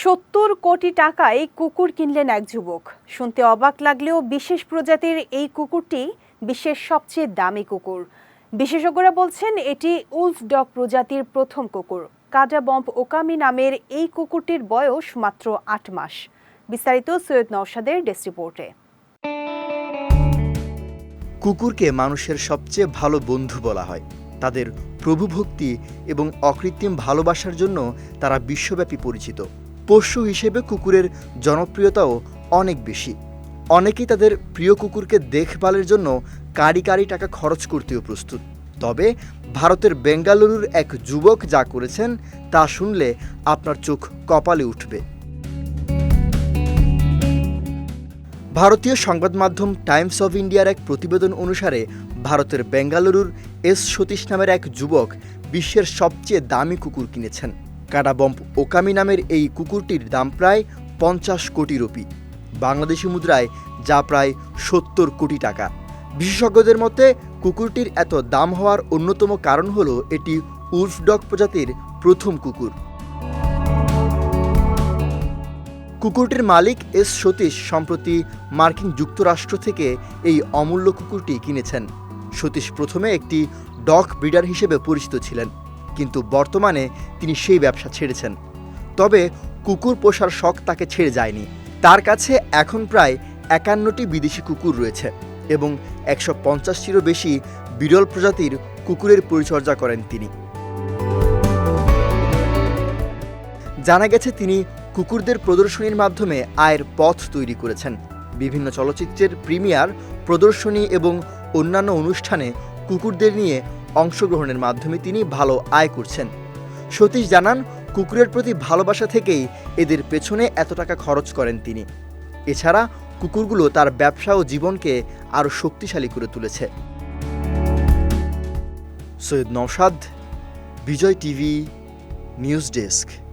সত্তর কোটি টাকায় কুকুর কিনলেন এক যুবক। শুনতে অবাক লাগলেও বিশেষ প্রজাতির এই কুকুরটি বিশ্বের সবচেয়ে দামি কুকুর। বিশেষজ্ঞরা বলছেন এটি উলফ ডগ প্রজাতির প্রথম কুকুর। কাজা বম্প ওকামি নামের এই কুকুরটির বয়স মাত্র আট মাস। বিস্তারিত সৈয়দ নওশাদের ডেস্ক রিপোর্টে। কুকুরকে মানুষের সবচেয়ে ভালো বন্ধু বলা হয়। তাদের প্রভুভক্তি এবং অকৃত্রিম ভালোবাসার জন্য তারা বিশ্বব্যাপী পরিচিত। পোষ্য হিসেবে কুকুরের জনপ্রিয়তাও অনেক বেশি। অনেকেই তাদের প্রিয় কুকুরকে দেখভালের জন্য কারি কারি টাকা খরচ করতেও প্রস্তুত। তবে ভারতের বেঙ্গালুরুর এক যুবক যা করেছেন তা শুনলে আপনার চোখ কপালে উঠবে। ভারতীয় সংবাদ মাধ্যম টাইমস অফ ইন্ডিয়ার এক প্রতিবেদন অনুসারে ভারতের বেঙ্গালুরুর এস সতীশ নামের এক যুবক বিশ্বের সবচেয়ে দামি কুকুর কিনেছেন। কাডাবম্প ওকামি নামের এই কুকুরটির দাম প্রায় পঞ্চাশ কোটি রুপি। বাংলাদেশি মুদ্রায় যা প্রায় সত্তর কোটি টাকা। বিশেষজ্ঞদের মতে, কুকুরটির এত দাম হওয়ার অন্যতম কারণ হল এটি উলফডগ প্রজাতির প্রথম কুকুর। কুকুরটির মালিক এস সতীশ সম্প্রতি মার্কিন যুক্তরাষ্ট্র থেকে এই অমূল্য কুকুরটি কিনেছেন। সতীশ প্রথমে একটি ডগ ব্রিডার হিসেবে পরিচিত ছিলেন। কিন্তু বর্তমানে তিনি সেই ব্যবসা ছেড়েছেন। তবে কুকুর পোষার শখ তাকে ছেড়ে যায়নি। তার কাছে এখন প্রায় একান্নটি বিদেশি কুকুর রয়েছে এবং একশো পঞ্চাশটিরও বেশি বিরল প্রজাতির কুকুরের পরিচর্যা করেন তিনি। জানা গেছে তিনি কুকুরদের প্রদর্শনীর মাধ্যমে আয়ের পথ তৈরি করেছেন। বিভিন্ন চলচ্চিত্রের প্রিমিয়ার, প্রদর্শনী এবং অন্যান্য অনুষ্ঠানে কুকুরদের নিয়ে অংশগ্রহণের মাধ্যমে তিনি ভালো আয় করছেন। সতীশ জানান, কুকুরের প্রতি ভালোবাসা থেকেই এদের পেছনে এত টাকা খরচ করেন তিনি। এছাড়া কুকুরগুলো তার ব্যবসা ও জীবনকে আরও শক্তিশালী করে তুলেছে। Syed Nausad Vijay TV, news desk.